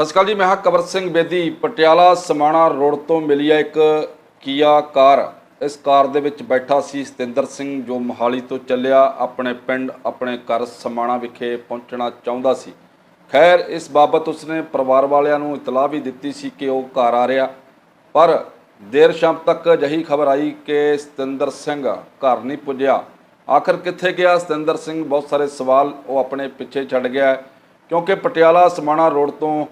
ਸਤਿ ਸ਼੍ਰੀ ਅਕਾਲ ਜੀ, ਮੈਂ ਹਾਂ ਕਵਰ ਸਿੰਘ ਬੇਦੀ। ਪਟਿਆਲਾ ਸਮਾਣਾ ਰੋਡ ਤੋਂ ਮਿਲੀ ਹੈ ਇੱਕ ਕੀਆ ਕਾਰ। ਇਸ ਕਾਰ ਦੇ ਵਿੱਚ ਬੈਠਾ ਸੀ ਸਤਿੰਦਰ ਸਿੰਘ, ਜੋ ਮੋਹਾਲੀ ਤੋਂ ਚੱਲਿਆ ਆਪਣੇ ਪਿੰਡ, ਆਪਣੇ ਘਰ ਸਮਾਣਾ ਵਿਖੇ ਪਹੁੰਚਣਾ ਚਾਹੁੰਦਾ ਸੀ। ਖੈਰ, ਇਸ ਬਾਬਤ ਉਸਨੇ ਪਰਿਵਾਰ ਵਾਲਿਆਂ ਨੂੰ ਇਤਲਾਹ ਵੀ ਦਿੱਤੀ ਸੀ ਕਿ ਉਹ ਘਰ ਆ ਰਿਹਾ। ਪਰ ਦੇਰ ਸ਼ਾਮ ਤੱਕ ਅਜਿਹੀ ਖਬਰ ਆਈ ਕਿ ਸਤਿੰਦਰ ਸਿੰਘ ਘਰ ਨਹੀਂ ਪੁੱਜਿਆ। ਆਖਰ ਕਿੱਥੇ ਗਿਆ ਸਤਿੰਦਰ ਸਿੰਘ? ਬਹੁਤ ਸਾਰੇ ਸਵਾਲ ਉਹ ਆਪਣੇ ਪਿੱਛੇ ਛੱਡ ਗਿਆ ਕਿਉਂਕਿ ਪਟਿਆਲਾ ਸਮਾਣਾ ਰੋਡ ਤੋਂ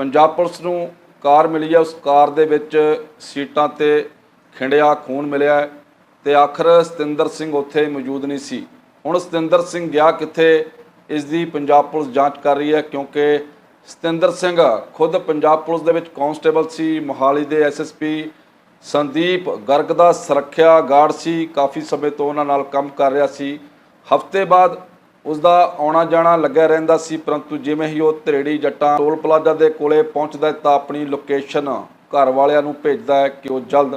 ਪੰਜਾਬ ਪੁਲਿਸ ਨੂੰ ਕਾਰ ਮਿਲੀ ਹੈ, ਉਸ ਕਾਰ ਦੇ ਵਿੱਚ ਸੀਟਾਂ ਤੇ ਖਿੰਡਿਆ ਖੂਨ ਮਿਲਿਆ ਹੈ ਤੇ ਆਖਰ ਸਤਿੰਦਰ ਸਿੰਘ ਉੱਥੇ ਮੌਜੂਦ ਨਹੀਂ ਸੀ। ਹੁਣ ਸਤਿੰਦਰ ਸਿੰਘ ਗਿਆ ਕਿੱਥੇ, ਇਸ ਦੀ ਪੰਜਾਬ ਪੁਲਿਸ ਜਾਂਚ ਕਰ ਰਹੀ ਹੈ ਕਿਉਂਕਿ ਸਤਿੰਦਰ ਸਿੰਘ ਖੁਦ ਪੰਜਾਬ ਪੁਲਿਸ ਦੇ ਵਿੱਚ ਕਾਂਸਟੇਬਲ ਸੀ, ਮੋਹਾਲੀ ਦੇ ਐਸਐਸਪੀ ਸੰਦੀਪ ਗਰਗ ਦਾ ਸੁਰੱਖਿਆ ਗਾਰਡ ਸੀ, ਕਾਫੀ ਸਮੇਂ ਤੋਂ ਉਹਨਾਂ ਨਾਲ ਕੰਮ ਕਰ ਰਿਹਾ ਸੀ। ਹਫ਼ਤੇ ਬਾਅਦ ਉਸ ਦਾ ਆਉਣਾ ਜਾਣਾ ਲੱਗਿਆ ਰਹਿੰਦਾ ਸੀ, ਪਰੰਤੂ ਜਿਵੇਂ ਹੀ ਉਹ ਧਰੇੜੀ ਜੱਟਾਂ ਟੋਲ ਪਲਾਜ਼ਾ ਦੇ ਕੋਲੇ ਪਹੁੰਚਦਾ ਤਾਂ ਆਪਣੀ ਲੋਕੇਸ਼ਨ ਘਰ ਵਾਲਿਆਂ ਨੂੰ ਭੇਜਦਾ ਹੈ ਕਿ ਉਹ ਜਲਦ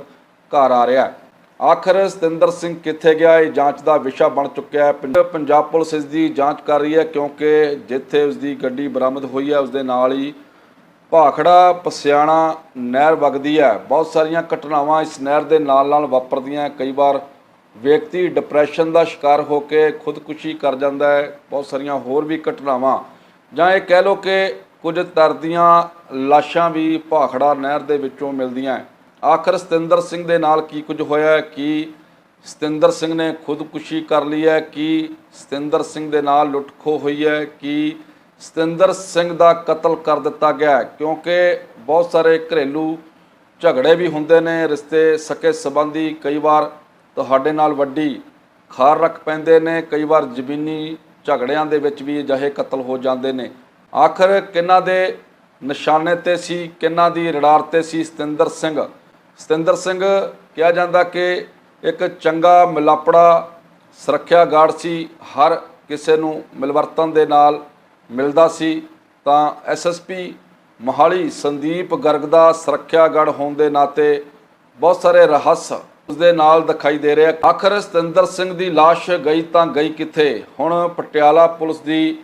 ਘਰ ਆ ਰਿਹਾ ਹੈ। ਆਖਰ ਸਤਿੰਦਰ ਸਿੰਘ ਕਿੱਥੇ ਗਿਆ? ਇਹ ਜਾਂਚ ਦਾ ਵਿਸ਼ਾ ਬਣ ਚੁੱਕਿਆ ਹੈ। ਪੰਜਾਬ ਪੁਲਿਸ ਇਸ ਦੀ ਜਾਂਚ ਕਰ ਰਹੀ ਹੈ ਕਿਉਂਕਿ ਜਿੱਥੇ ਉਸ ਦੀ ਗੱਡੀ ਬਰਾਮਦ ਹੋਈ ਹੈ, ਉਸ ਦੇ ਨਾਲ ਹੀ ਭਾਖੜਾ ਪਸਿਆਣਾ ਨਹਿਰ ਵਗਦੀ ਹੈ। ਬਹੁਤ ਸਾਰੀਆਂ ਘਟਨਾਵਾਂ ਇਸ ਨਹਿਰ ਦੇ ਨਾਲ ਨਾਲ ਵਾਪਰਦੀਆਂ ਕਈ ਵਾਰ ਵਿਅਕਤੀ ਡਿਪਰੈਸ਼ਨ ਦਾ ਸ਼ਿਕਾਰ ਹੋ ਕੇ ਖੁਦਕੁਸ਼ੀ ਕਰ ਜਾਂਦਾ ਹੈ, ਬਹੁਤ ਸਾਰੀਆਂ ਹੋਰ ਵੀ ਘਟਨਾਵਾਂ। ਜਾਂ ਇਹ ਕਹਿ ਲਓ ਕਿ ਕੁਝ ਤਰਦੀਆਂ ਲਾਸ਼ਾਂ ਵੀ ਭਾਖੜਾ ਨਹਿਰ ਦੇ ਵਿੱਚੋਂ ਮਿਲਦੀਆਂ ਆਖਰ ਸਤਿੰਦਰ ਸਿੰਘ ਦੇ ਨਾਲ ਕੀ ਕੁਝ ਹੋਇਆ ਕੀ ਸਤਿੰਦਰ ਸਿੰਘ ਨੇ ਖੁਦਕੁਸ਼ੀ ਕਰ ਲਈ ਹੈ? ਕੀ ਸਤਿੰਦਰ ਸਿੰਘ ਦੇ ਨਾਲ ਲੁੱਟਖੋ ਹੋਈ ਹੈ? ਕੀ ਸਤਿੰਦਰ ਸਿੰਘ ਦਾ ਕਤਲ ਕਰ ਦਿੱਤਾ ਗਿਆ ਕਿਉਂਕਿ ਬਹੁਤ ਸਾਰੇ ਘਰੇਲੂ ਝਗੜੇ ਵੀ ਹੁੰਦੇ ਨੇ, ਰਿਸ਼ਤੇ ਸਕੇ ਸੰਬੰਧੀ ਕਈ ਵਾਰ ਤੁਹਾਡੇ ਨਾਲ ਵੱਡੀ ਖਾਰ ਰੱਖ ਪੈਂਦੇ ਨੇ, ਕਈ ਵਾਰ ਜ਼ਮੀਨੀ ਝਗੜਿਆਂ ਦੇ ਵਿੱਚ ਵੀ ਅਜਿਹੇ ਕਤਲ ਹੋ ਜਾਂਦੇ ਨੇ। ਆਖਰ ਕਿਹਨਾਂ ਦੇ ਨਿਸ਼ਾਨੇ ਤੇ ਸੀ, ਕਿਹਨਾਂ ਦੀ ਰਡਾਰ ਤੇ ਸੀ, ਸਤਿੰਦਰ ਸਿੰਘ? ਸਤਿੰਦਰ ਸਿੰਘ ਕਿਹਾ ਜਾਂਦਾ ਕਿ ਇੱਕ ਚੰਗਾ ਮਿਲਾਪੜਾ ਸੁਰੱਖਿਆ ਗਾਰਡ ਸੀ, ਹਰ ਕਿਸੇ ਨੂੰ ਮਿਲਵਰਤਨ ਦੇ ਨਾਲ ਮਿਲਦਾ ਸੀ। ਤਾਂ ਐਸਐਸਪੀ ਮੋਹਾਲੀ ਸੰਦੀਪ ਗਰਗ ਦਾ ਸੁਰੱਖਿਆ ਗਾਰਡ ਹੋਣ ਦੇ ਨਾਤੇ ਬਹੁਤ ਸਾਰੇ ਰਹੱਸ ਉਸ ਦੇ ਨਾਲ ਦਿਖਾਈ ਦੇ ਰਿਹਾ ਆਖਰ ਸਤਿੰਦਰ ਸਿੰਘ ਦੀ ਲਾਸ਼ ਗਈ ਤਾਂ ਗਈ ਕਿੱਥੇ? ਹੁਣ ਪਟਿਆਲਾ ਪੁਲਿਸ ਦੀ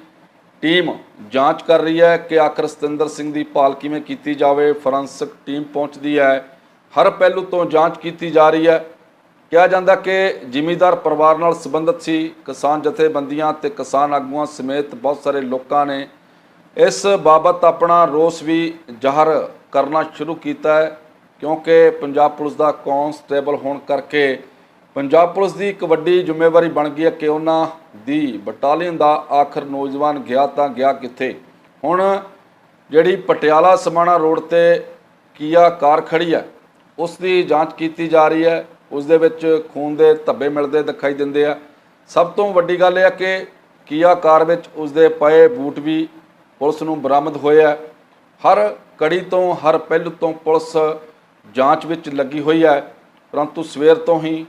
ਟੀਮ ਜਾਂਚ ਕਰ ਰਹੀ ਹੈ ਕਿ ਆਖਰ ਸਤਿੰਦਰ ਸਿੰਘ ਦੀ ਭਾਲ ਕਿਵੇਂ ਕੀਤੀ ਜਾਵੇ। ਫੋਰੈਂਸਿਕ ਟੀਮ ਪਹੁੰਚਦੀ ਹੈ। ਹਰ ਪਹਿਲੂ ਤੋਂ ਜਾਂਚ ਕੀਤੀ ਜਾ ਰਹੀ ਹੈ। ਕਿਹਾ ਜਾਂਦਾ ਕਿ ਜ਼ਿਮੀਦਾਰ ਪਰਿਵਾਰ ਨਾਲ ਸੰਬੰਧਿਤ ਸੀ। ਕਿਸਾਨ ਜਥੇਬੰਦੀਆਂ ਤੇ ਕਿਸਾਨ ਆਗੂਆਂ ਸਮੇਤ ਬਹੁਤ ਸਾਰੇ ਲੋਕਾਂ ਨੇ ਇਸ ਬਾਬਤ ਆਪਣਾ ਰੋਸ ਵੀ ਜ਼ਾਹਰ ਕਰਨਾ ਸ਼ੁਰੂ ਕੀਤਾ ਹੈ। ਕਿਉਂਕਿ ਪੰਜਾਬ ਪੁਲਿਸ ਦਾ ਕਾਂਸਟੇਬਲ ਹੋਣ ਕਰਕੇ ਪੰਜਾਬ ਪੁਲਿਸ ਦੀ ਇੱਕ ਵੱਡੀ ਜ਼ਿੰਮੇਵਾਰੀ ਬਣ ਗਈ ਹੈ ਕਿ ਉਹਨਾਂ ਦੀ ਬਟਾਲੀਅਨ ਦਾ ਆਖਰ ਨੌਜਵਾਨ ਗਿਆ ਤਾਂ ਗਿਆ ਕਿੱਥੇ। ਹੁਣ ਜਿਹੜੀ ਪਟਿਆਲਾ ਸਮਾਣਾ ਰੋਡ ਤੇ ਕੀਆ ਕਾਰ ਖੜੀ ਹੈ, ਉਸ ਦੀ ਜਾਂਚ ਕੀਤੀ ਜਾ ਰਹੀ ਹੈ, ਉਸ ਦੇ ਵਿੱਚ ਖੂਨ ਦੇ ਧੱਬੇ ਮਿਲਦੇ ਦਿਖਾਈ ਦਿੰਦੇ ਆ। ਸਭ ਤੋਂ ਵੱਡੀ ਗੱਲ ਇਹ ਹੈ ਕਿ ਕੀਆ ਕਾਰ ਵਿੱਚ ਉਸ ਦੇ ਪਏ ਬੂਟ ਵੀ ਪੁਲਿਸ ਨੂੰ ਬਰਾਮਦ ਹੋਇਆ ਹਰ ਕੜੀ ਤੋਂ ਹਰ ਪਹਿਲੂ ਤੋਂ ਪੁਲਿਸ ਜਾਂਚ ਵਿੱਚ ਲੱਗੀ ਹੋਈ ਹੈ, ਪਰੰਤੂ ਸਵੇਰ ਤੋਂ ਹੀ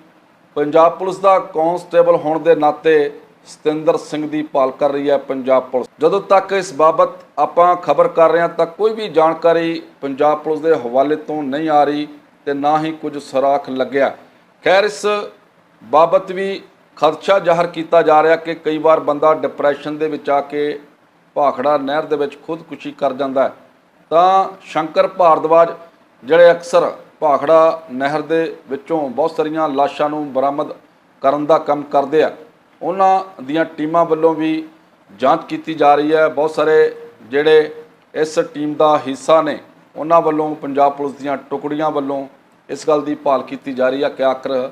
ਪੰਜਾਬ ਪੁਲਿਸ ਦਾ ਕਾਂਸਟੇਬਲ ਹੋਣ ਦੇ ਨਾਤੇ ਸਤਿੰਦਰ ਸਿੰਘ ਦੀ ਭਾਲ ਕਰ ਰਹੀ ਹੈ ਪੰਜਾਬ ਪੁਲਿਸ। ਜਦੋਂ ਤੱਕ ਇਸ ਬਾਬਤ ਆਪਾਂ ਖਬਰ ਕਰ ਰਹੇ ਹਾਂ, ਤਾਂ ਕੋਈ ਵੀ ਜਾਣਕਾਰੀ ਪੰਜਾਬ ਪੁਲਿਸ ਦੇ ਹਵਾਲੇ ਤੋਂ ਨਹੀਂ ਆ ਰਹੀ ਤੇ ਨਾ ਹੀ ਕੁਝ ਸਰਾਖ ਲੱਗਿਆ। ਖੈਰ, ਇਸ ਬਾਬਤ ਵੀ ਖਦਸ਼ਾ ਜ਼ਾਹਰ ਕੀਤਾ ਜਾ ਰਿਹਾ ਕਿ ਕਈ ਵਾਰ ਬੰਦਾ ਡਿਪਰੈਸ਼ਨ ਦੇ ਵਿੱਚ ਆ ਕੇ ਭਾਖੜਾ ਨਹਿਰ ਦੇ ਵਿੱਚ ਖੁਦਕੁਸ਼ੀ ਕਰ ਜਾਂਦਾ ਤਾਂ ਸ਼ੰਕਰ ਭਾਰਦਵਾਜ ਜਿਹੜੇ ਅਕਸਰ ਭਾਖੜਾ ਨਹਿਰ ਦੇ ਵਿੱਚੋਂ ਬਹੁਤ ਸਾਰੀਆਂ ਲਾਸ਼ਾਂ ਨੂੰ ਬਰਾਮਦ ਕਰਨ ਦਾ ਕੰਮ ਕਰਦੇ ਆ, ਉਹਨਾਂ ਦੀਆਂ ਟੀਮਾਂ ਵੱਲੋਂ ਵੀ ਜਾਂਚ ਕੀਤੀ ਜਾ ਰਹੀ ਹੈ। ਬਹੁਤ ਸਾਰੇ ਜਿਹੜੇ ਇਸ ਟੀਮ ਦਾ ਹਿੱਸਾ ਨੇ, ਉਹਨਾਂ ਵੱਲੋਂ ਪੰਜਾਬ ਪੁਲਿਸ ਦੀਆਂ ਟੁਕੜੀਆਂ ਵੱਲੋਂ ਇਸ ਗੱਲ ਦੀ ਭਾਲ ਕੀਤੀ ਜਾ ਰਹੀ ਹੈ ਕਿ ਆਖਰ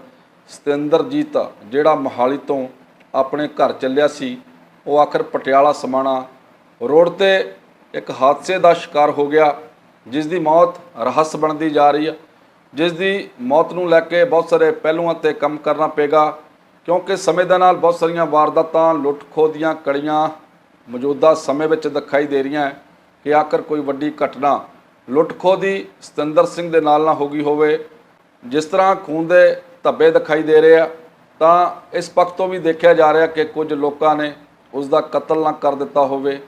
ਸਤਿੰਦਰਜੀਤ ਜਿਹੜਾ ਮੋਹਾਲੀ ਤੋਂ ਆਪਣੇ ਘਰ ਚੱਲਿਆ ਸੀ, ਉਹ ਆਖਰ ਪਟਿਆਲਾ ਸਮਾਣਾ ਰੋਡ ਤੇ ਇੱਕ ਹਾਦਸੇ ਦਾ ਸ਼ਿਕਾਰ ਹੋ ਗਿਆ। ਜਿਸ ਦੀ ਮੌਤ ਰਹੱਸ ਬਣਦੀ ਜਾ ਰਹੀ ਹੈ ਜਿਸ ਦੀ ਮੌਤ ਨੂੰ ਲੈ ਕੇ ਬਹੁਤ ਸਾਰੇ ਪਹਿਲੂਆਂ ਤੇ ਕੰਮ ਕਰਨਾ ਪਏਗਾ, ਕਿਉਂਕਿ ਸਮੇਂ ਦੇ ਨਾਲ ਬਹੁਤ ਸਾਰੀਆਂ ਵਾਰਦਾਤਾਂ ਲੁੱਟ ਖੋਹ ਦੀਆਂ ਕੜੀਆਂ ਮੌਜੂਦਾ ਸਮੇਂ ਵਿੱਚ ਦਿਖਾਈ ਦੇ ਰਹੀਆਂ ਹੈ ਕਿ ਆਖਰ ਕੋਈ ਵੱਡੀ ਘਟਨਾ ਲੁੱਟ ਖੋਹ ਦੀ ਸਤਿੰਦਰ ਸਿੰਘ ਦੇ ਨਾਲ ਨਾ ਹੋ ਗਈ ਹੋਵੇ। ਜਿਸ ਤਰ੍ਹਾਂ ਖੂਨ ਦੇ ਧੱਬੇ ਦਿਖਾਈ ਦੇ ਰਹੇ ਆ, ਤਾਂ ਇਸ ਪੱਖ ਤੋਂ ਵੀ ਦੇਖਿਆ ਜਾ ਰਿਹਾ ਕਿ ਕੁਝ ਲੋਕਾਂ ਨੇ ਉਸ ਦਾ ਕਤਲ ਨਾ ਕਰ ਦਿੱਤਾ ਹੋਵੇ।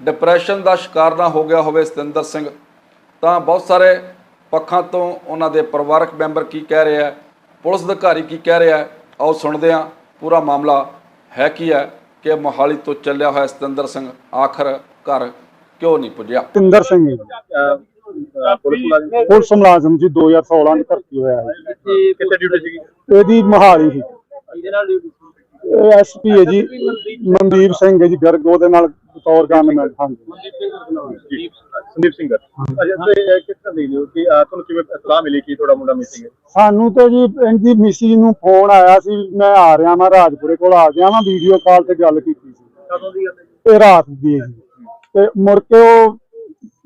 ਡਿਪਰੈਸ਼ਨ ਦਾ ਸ਼ਿਕਾਰ ਨਾ ਹੋ ਗਿਆ ਹੋਵੇ ਸਤਿੰਦਰ ਸਿੰਘ। ਤਾਂ ਬਹੁਤ ਸਾਰੇ ਪੱਖਾਂ ਤੋਂ ਉਹਨਾਂ ਦੇ ਪਰਿਵਾਰਕ ਮੈਂਬਰ ਕੀ ਕਹਿ ਰਹੇ ਆ ਪੁਲਿਸ ਅਧਿਕਾਰੀ ਕੀ ਕਹਿ ਰਿਹਾ ਆਓ ਸੁਣਦੇ ਹਾਂ ਪੂਰਾ ਮਾਮਲਾ ਹੈ ਕੀ ਹੈ ਕਿ ਮੋਹਾਲੀ ਤੋਂ ਚੱਲਿਆ ਹੋਇਆ ਸਤਿੰਦਰ ਸਿੰਘ ਆਖਰ ਘਰ ਕਿਉਂ ਨਹੀਂ ਪੁੱਜਿਆ? ਤਿੰਦਰ ਸਿੰਘ ਜੀ, ਪੁਲਿਸ ਮੁਲਾਜ਼ਮ ਪੁਲਿਸ ਮੁਲਾਜ਼ਮ ਜੀ 2016 ਚ ਭਰਤੀ ਹੋਇਆ ਹੈ ਕਿੱਥੇ ਡਿਊਟੀ ਸੀਗੀ? ਇਹਦੀ ਮਹਾਲੀ ਸੀ। ਇਹਦੇ ਨਾਲ ਡਿਊਟੀ ਇਹ ਐਸਪੀ ਹੈ ਜੀ ਮਨਦੀਪ ਸਿੰਘ ਹੈ ਜੀ ਗਰਗ ਉਹਦੇ ਨਾਲ ਬਤੌਰ ਗਨਮੈਨ ਹਾਂਜੀ। ਸੰਦੀਪ ਸਿੰਘ। ਅੱਛਾ ਤੇ ਇਹ ਕਿਸ ਤਰ੍ਹਾਂ ਦੇ ਲਿਓ ਕਿ ਅਹ, ਤੁਹਾਨੂੰ ਕਿਵੇਂ ਇਤਲਾਹ ਮਿਲੀ ਕਿ ਤੁਹਾਡਾ ਮੁੰਡਾ ਮਿਸਿੰਗ ਹੈ? ਸਾਨੂੰ ਤਾਂ ਜੀ ਇਹਦੀ ਮਿਸੀ ਨੂੰ ਫੋਨ ਆਇਆ ਸੀ ਵੀ ਮੈਂ ਆ ਰਿਹਾ ਮੈਂ ਰਾਜਪੁਰੇ ਕੋਲ ਆ ਗਿਆ ਮੈਂ ਵੀਡੀਓ ਕਾਲ ਤੇ ਗੱਲ ਕੀਤੀ ਸੀ। ਕਦੋਂ ਦੀ ਗੱਲ ਹੈ ਇਹ ਰਾਤ ਦੀ ਹੈ ਜੀ। ਤੇ ਮੁੜ ਕੇ ਉਹ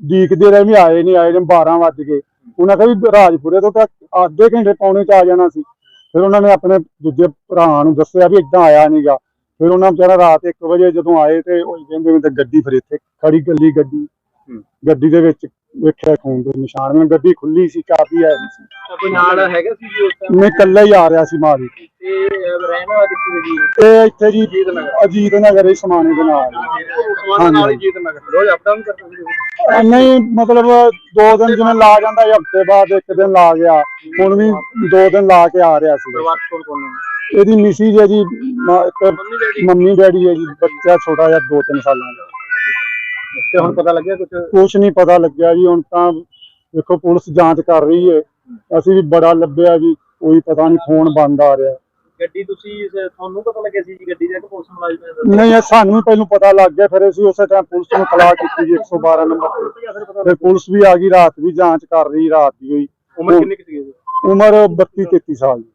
ਡੀਕਦੇ ਰਹੇ ਵੀ ਆਏ ਨਹੀਂ ਆਏ ਨੇ 12 ਵੱਜ ਗਏ। ਉਹਨਾਂ ਕਿਹਾ ਵੀ ਰਾਜਪੁਰੇ ਤੋਂ ਤਾਂ ਅੱਧੇ ਘੰਟੇ ਪੌਣੇ ਚ ਆ ਜਾਣਾ ਸੀ। ਫਿਰ ਉਹਨਾਂ ਨੇ ਆਪਣੇ ਦੂਜੇ ਭਰਾ ਨੂੰ ਦੱਸਿਆ ਵੀ ਇਦਾਂ ਆਇਆ ਨਹੀਂਗਾ ਫਿਰ ਉਹਨਾਂ ਵਿਚਾਰਾ ਰਾਤ 1 ਵਜੇ ਜਦੋਂ ਆਏ ਤੇ ਉਹ ਕਹਿੰਦੇ ਵੀ ਤੇ ਗੱਡੀ ਫਿਰ ਇੱਥੇ ਖੜੀ ਗੱਲੀ ਗੱਡੀ ਗੱਡੀ ਦੇ ਵਿੱਚ ਵੇਖਿਆ ਖੂਨ ਦੇ ਨਿਸ਼ਾਨ ਮੈਂ ਗੱਡੀ ਖੁੱਲੀ ਸੀ ਹੈ ਨਹੀਂ ਸੀ। ਕੋਈ ਨਾਲ ਹੈਗਾ ਸੀ ਜੀ ਉਸ ਟਾਈਮ ਮੈਂ ਇਕੱਲਾ ਹੀ ਆ ਰਿਹਾ ਸੀ ਮਾਰੀ ਤੇ ਅਹ, ਰਹਿਣਾ ਕਿੱਥੇ ਜੀ ਇਹ ਇੱਥੇ ਜੀ ਅਜੀਤ ਨਗਰ ਹੀ ਸਮਾਣੇ ਦੇ ਨਾਲ। ਉਸਮਾਨ ਨਾਲ ਹੀ ਜੀਤ ਨਗਰ। ਰੋਜ਼ ਅਪ ਡਾਊਨ ਕਰਦੇ ਸੀ ਅਹ ਨਹੀਂ ਮਤਲਬ ਦੋ ਦਿਨ ਜਿਵੇਂ ਲਾ ਜਾਂਦਾ ਹਫ਼ਤੇ ਬਾਅਦ ਇੱਕ ਦਿਨ ਲਾ ਗਿਆ। ਹੁਣ ਵੀ ਦੋ ਦਿਨ ਲਾ ਕੇ ਆ ਰਿਹਾ ਸੀ। ਪਰਿਵਾਰ ਕੋਲ ਕੋਲ ਨੇ ਇਹਦੀ ਮਿਸੀ ਹੈ ਜੀ ਮ- ਇੱਕ ਮੰਮੀ ਡੈਡੀ? ਮੰਮੀ ਡੈਡੀ ਹੈ ਜੀ ਬੱਚਾ ਛੋਟਾ ਜਿਹਾ 2-3 ਸਾਲਾਂ ਦਾ। ਤੇ ਹੁਣ ਪਤਾ ਲੱਗਿਆ ਕੁਝ ਕੁਛ ਨਹੀਂ ਪਤਾ ਲੱਗਿਆ ਜੀ ਹੁਣ ਤਾਂ ਦੇਖੋ ਪੁਲਿਸ ਜਾਂਚ ਕਰ ਰਹੀ ਹੈ। ਅਸੀਂ ਵੀ ਬੜਾ ਲੱਭਿਆ ਜੀ ਕੋਈ ਪਤਾ ਨਹੀਂ ਫੋਨ ਬੰਦ ਆ ਰਿਹਾ। ਗੱਡੀ ਤੁਸੀਂ ਤੁਹਾਨੂੰ ਪਤਾ ਲੱਗਿਆ ਸੀ ਜੀ ਗੱਡੀ ਦਾ ਕਿ ਪੁਲਿਸ ਮੁਲਾਜ਼ਮ ਨੇ ਨਹੀਂ ਇਹ ਸਾਨੂੰ ਪਹਿਲਾਂ ਪਤਾ ਲੱਗ ਗਿਆ ਫਿਰ ਅਸੀਂ ਉਸੇ ਟਾਈਮ ਪੁਲਿਸ ਨੂੰ ਤਲਾਹ ਕੀਤੀ ਜੀ 112 ਨੰਬਰ ਤੇ। ਫਿਰ ਪੁਲਿਸ ਵੀ ਆ ਗਈ ਰਾਤ ਵੀ ਜਾਂਚ ਕਰ ਰਹੀ ਰਾਤ ਦੀ ਹੋਈ। ਉਮਰ ਕਿੰਨੀ ਕੁ ਸੀ ਇਹਦੀ? ਉਮਰ 32 33 ਸਾਲ ਦੀ